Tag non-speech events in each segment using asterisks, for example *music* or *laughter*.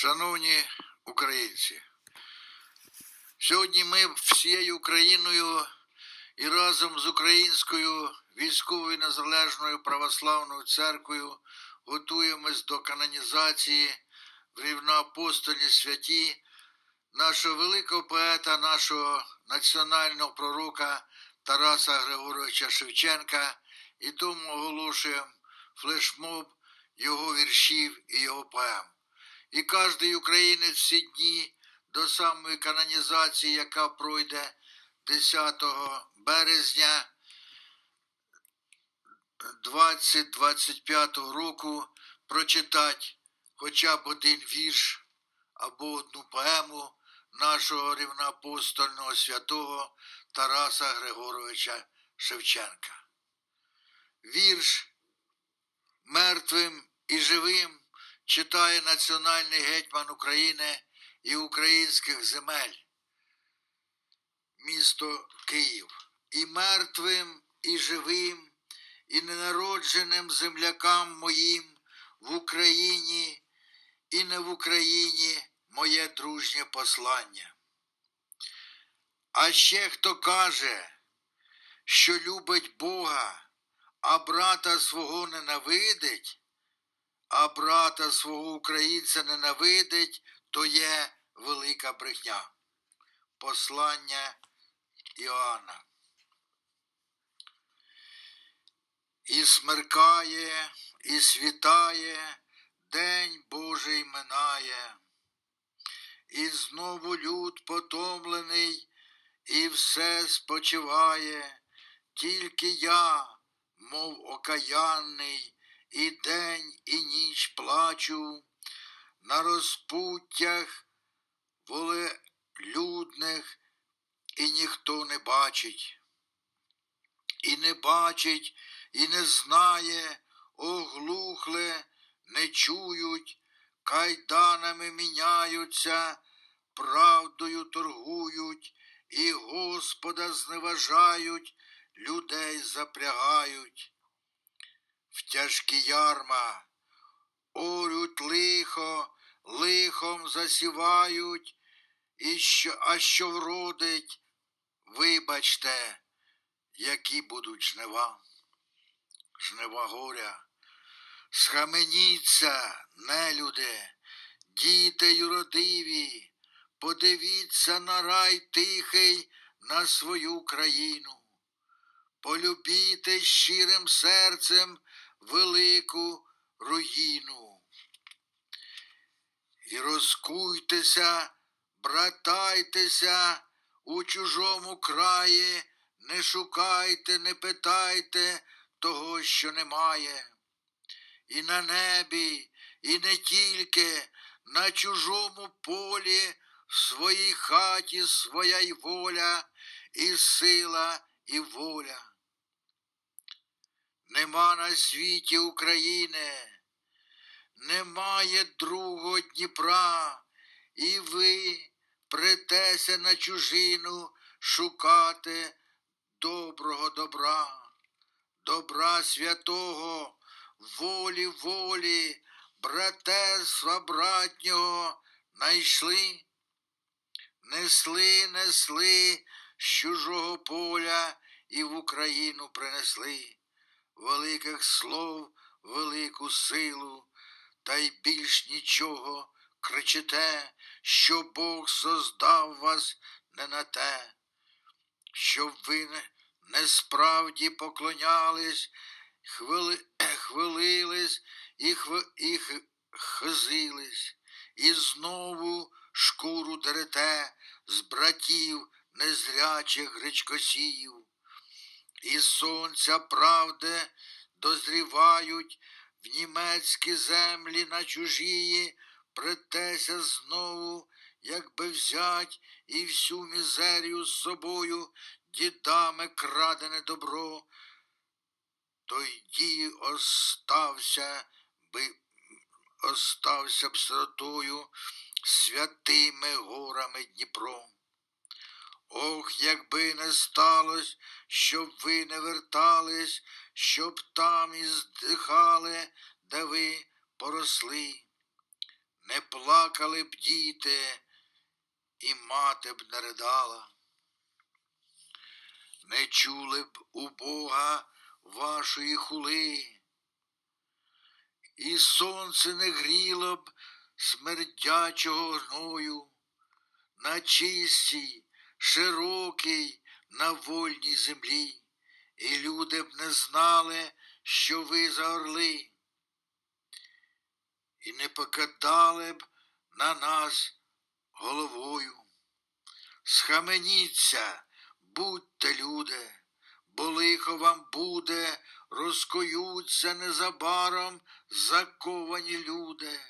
Шановні українці, сьогодні ми всією Україною і разом з Українською військовою незалежною православною церквою готуємось до канонізації в рівноапостольні святі нашого великого поета, нашого національного пророка Тараса Григоровича Шевченка і тому оголошуємо флешмоб його віршів і його поем. І кожен українець всі дні до самої канонізації, яка пройде 10 березня 2025 року, прочитати хоча б один вірш або одну поему нашого рівноапостольного святого Тараса Григоровича Шевченка. Вірш мертвим і живим читає національний гетьман України і українських земель, місто Київ. І мертвим, і живим, і ненародженим землякам моїм в Україні і не в Україні моє дружнє послання. А ще хто каже, що любить Бога, а брата свого ненавидить, а брата свого українця ненавидить, то є велика брехня. Послання Іоанна. І смеркає, і світає, день Божий минає, і знову люд потомлений, і все спочиває, тільки я, мов окаянний, і день, і ніч плачу, на розпуттях волелюдних, і ніхто не бачить. І не бачить, і не знає, оглухле, не чують, кайданами міняються, правдою торгують, і Господа зневажають, людей запрягають. В тяжкі ярма орють лихо, лихом засівають, і що, а що вродить, вибачте, які будуть жнива, жнива горя. Схаменіться, нелюде, діти юродиві, подивіться на рай тихий, на свою країну. Полюбіте щирим серцем велику руїну. І розкуйтеся, братайтеся у чужому краї, не шукайте, не питайте того, що немає. І на небі, і не тільки на чужому полі, в своїй хаті своя й воля, і сила, і воля. Нема на світі України, немає другого Дніпра, і ви претеся на чужину шукати доброго добра, добра святого, волі волі, братерства братнього найшли, несли, несли з чужого поля і в Україну принесли великих слов, велику силу, та й більш нічого кричите, що Бог создав вас не на те, щоб ви не, справді поклонялись, хвили, *clears throat* хвилились і, хви, і х- хизились, і знову шкуру дерете з братів незрячих гречкосіїв і сонця правди дозрівають в німецькі землі на чужії, претеся знову, якби взять і всю мізерію з собою дідами крадене добро, то й дій остався би, остався б сиротою святими горами Дніпром. Ох, якби не сталось, щоб ви не вертались, щоб там і здихали, де ви поросли. не плакали б діти, і мати б не ридала. Не чули б у Бога вашої хули, і сонце не гріло б смердячого гною на чистій, широкій, на вольній землі, і люди б не знали, що ви за орли, і не покидали б на нас головою. Схаменіться, будьте люди, бо лихо вам буде, розкоються незабаром заковані люди.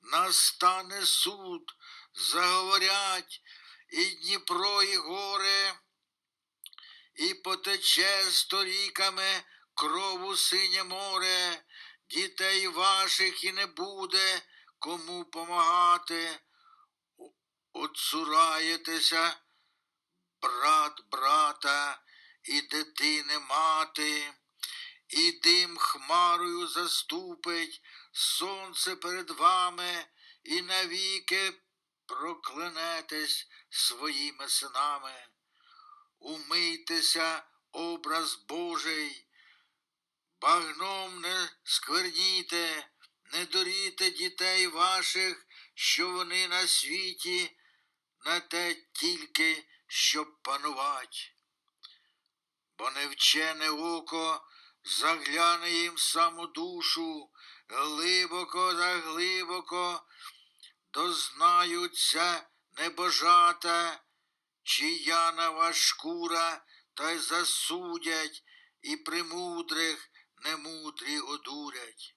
Настане суд, заговорять і Дніпро, і горе, і потече сторіками крову синє море, дітей ваших і не буде кому помагати. Отсураєтеся, брат брата і дитини мати, і дим хмарою заступить сонце перед вами, і навіки проклянетесь своїми синами. Умийтеся, образ Божий, багном не скверніте, не доріте дітей ваших, що вони на світі, на те тільки, щоб панувать. Бо невчене око загляне їм саму душу, глибоко та глибоко дознаються небожата, чия нова шкура, та й засудять, і примудрих немудрі одурять.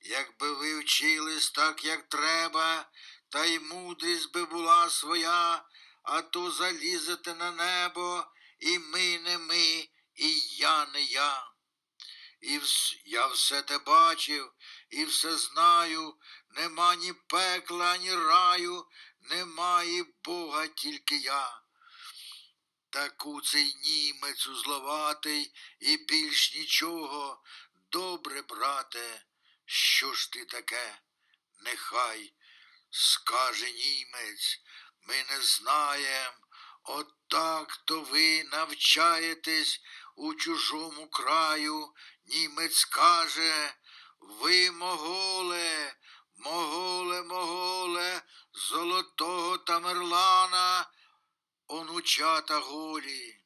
Якби ви вчились так, як треба, та й мудрість би була своя, а то залізете на небо, і ми не ми, і я не я. І вс- я все те бачив, і все знаю, нема ні пекла, ні раю, немає Бога тільки я. Таку цей німець узловатий і більш нічого. Добре, брате, що ж ти таке? Нехай скаже німець, ми не знаєм. Отак то ви навчаєтесь у чужому краю. Німець каже, ви моголе, моголе, моголе, золотого Тамерлана, онучата голі.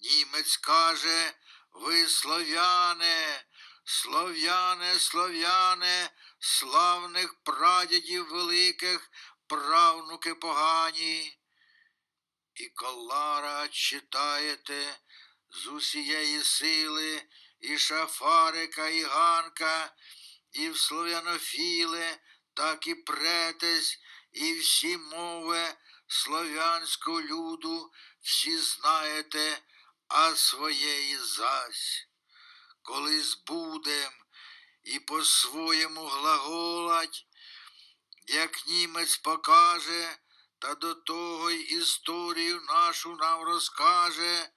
Німець каже, ви слов'яне, слов'яне, слов'яне, славних прадідів великих, правнуки погані. І колара читаєте з усієї сили, і шафарика, і ганка, і в слов'янофіле, так і претесь, і всі мови слов'янського люду, всі знаєте, а своєї зась. Колись будем і по-своєму глаголать, як німець покаже, та до того й історію нашу нам розкаже,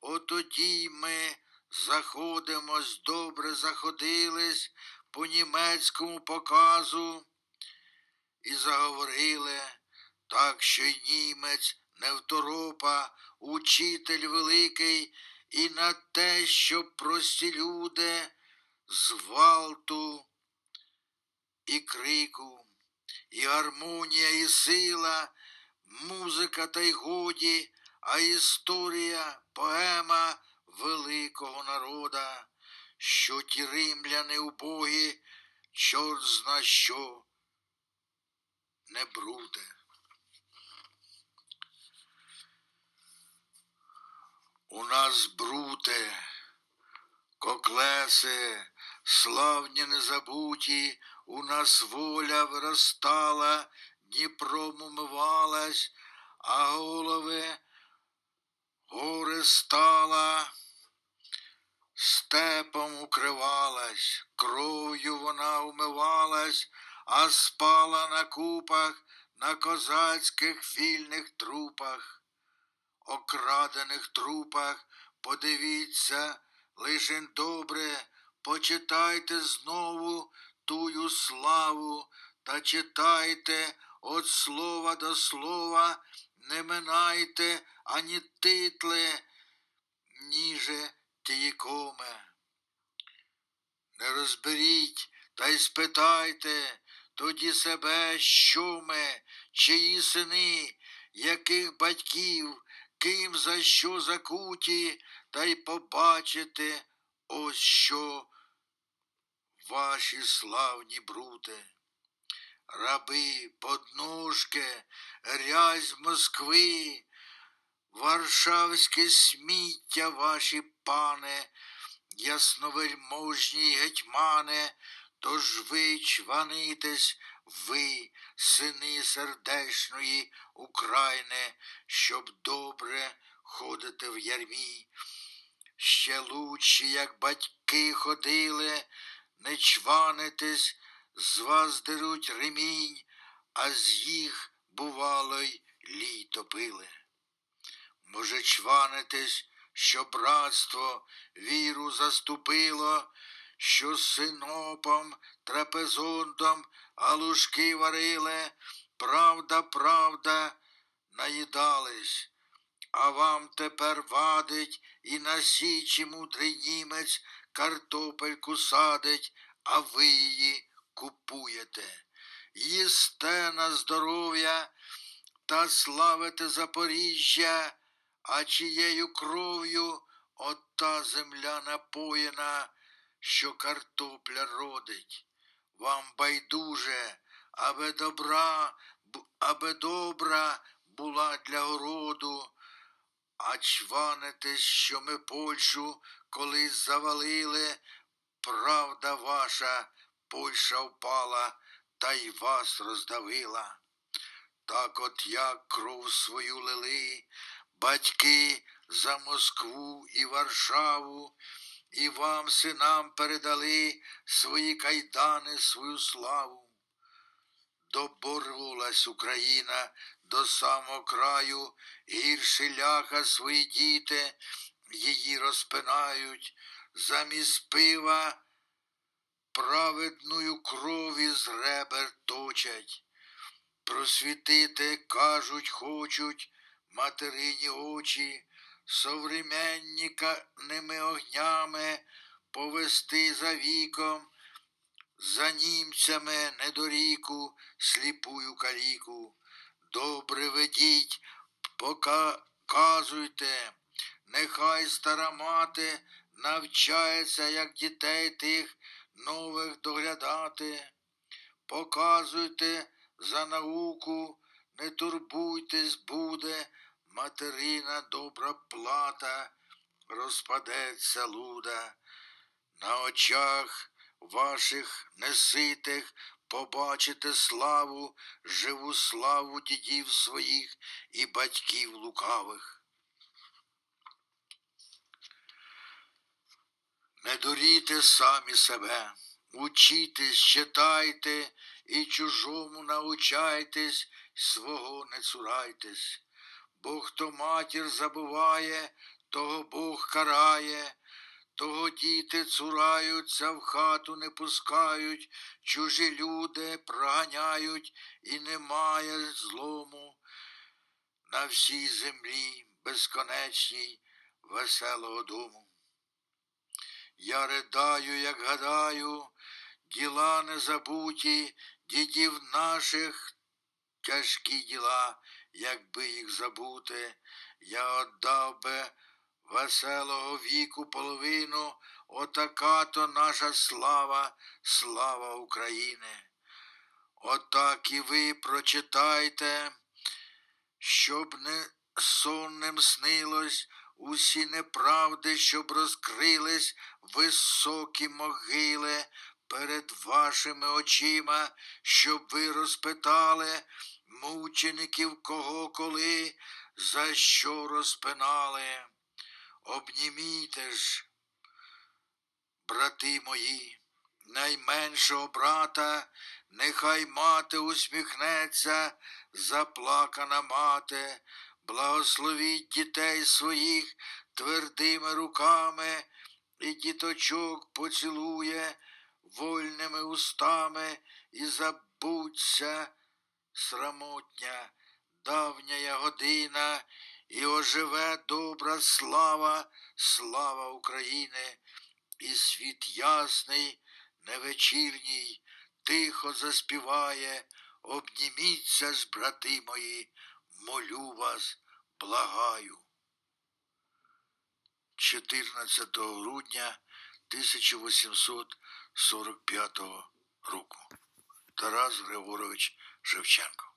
отоді ми заходимось, добре заходились по німецькому показу і заговорили, так що й німець не второпа, учитель великий, і на те, щоб прості люди з гвалту і крику, і гармонія, і сила, музика та й годі, а історія, поема великого народа, що ті римляни убогі, чорт зна що, не бруде. У нас бруте, коклеси, славні незабуті, у нас воля виростала, Дніпром умивалась, а голови горе стала, степом укривалась, кров'ю вона умивалась, а спала на купах, на козацьких вільних трупах. Окрадених трупах, подивіться, лишень добре, почитайте знову тую славу та читайте від слова до слова, не минайте ані титли, ніже тієкоме. Не розберіть та й спитайте тоді себе, що ми, чиї сини, яких батьків, ким за що закуті, та й побачите ось що ваші славні брути. Раби, подножки, рязь Москви, Варшавське сміття ваші пане, ясновельможні й гетьмане, тож ви чванитесь, ви, сини сердечної України, щоб добре ходити в ярмі. Ще лучше, як батьки ходили, не чванитесь, з вас деруть ремінь, а з їх, бувало, й літо пили. Може, чванитесь, що братство віру заступило, що синопом, трапезондом галушки варили, правда, правда, наїдались, а вам тепер вадить і на січі мудрий німець картопельку садить, а ви її купуєте. Їсте на здоров'я та славите Запоріжжя, а чиєю кров'ю ота земля напоєна, що картопля родить. Вам байдуже, аби добра, аби добра була для городу, а чванитесь, що ми Польщу колись завалили, правда ваша, Польща впала та й вас роздавила. Так от як кров свою лили, батьки за Москву і Варшаву, і вам, синам, передали свої кайдани, свою славу. Доборолась Україна до самого краю, гірше ляха свої діти, її розпинають, замість пива праведною крові з ребер точать. Просвітити, кажуть, хочуть материні очі, современниками огнями повести за віком, за німцями недоріку, сліпую каліку. Добре ведіть, показуйте, нехай стара мати навчається, як дітей тих нових доглядати. Показуйте за науку, не турбуйтесь, буде материна добра плата, розпадеться луда. На очах ваших неситих побачите славу, живу славу дідів своїх і батьків лукавих. Не дуріте самі себе, учітесь, читайте і чужому научайтесь, свого не цурайтесь. Бо хто матір забуває, того Бог карає, того діти цураються, в хату не пускають, чужі люди проганяють, і немає злому на всій землі безконечній веселого дому. Я ридаю, як гадаю, діла незабуті, дідів наших тяжкі діла, якби їх забути, я отдав би веселого віку половину, отака то наша слава, слава України. Отак і ви прочитайте, щоб не сонним снилось, усі неправди, щоб розкрились високі могили перед вашими очима, щоб ви розпитали мучеників кого коли, за що розпинали. Обнімійте ж, брати мої, найменшого брата, нехай мати усміхнеться, заплакана мати, благословіть дітей своїх твердими руками, і діточок поцілує вольними устами, і забудься срамотня, давняя година, і оживе добра слава, слава України, і світ ясний, невечірній, тихо заспіває, обніміться ж, брати мої, молю вас, благаю. 14 грудня 1845 року. Тарас Григорович Шевченко.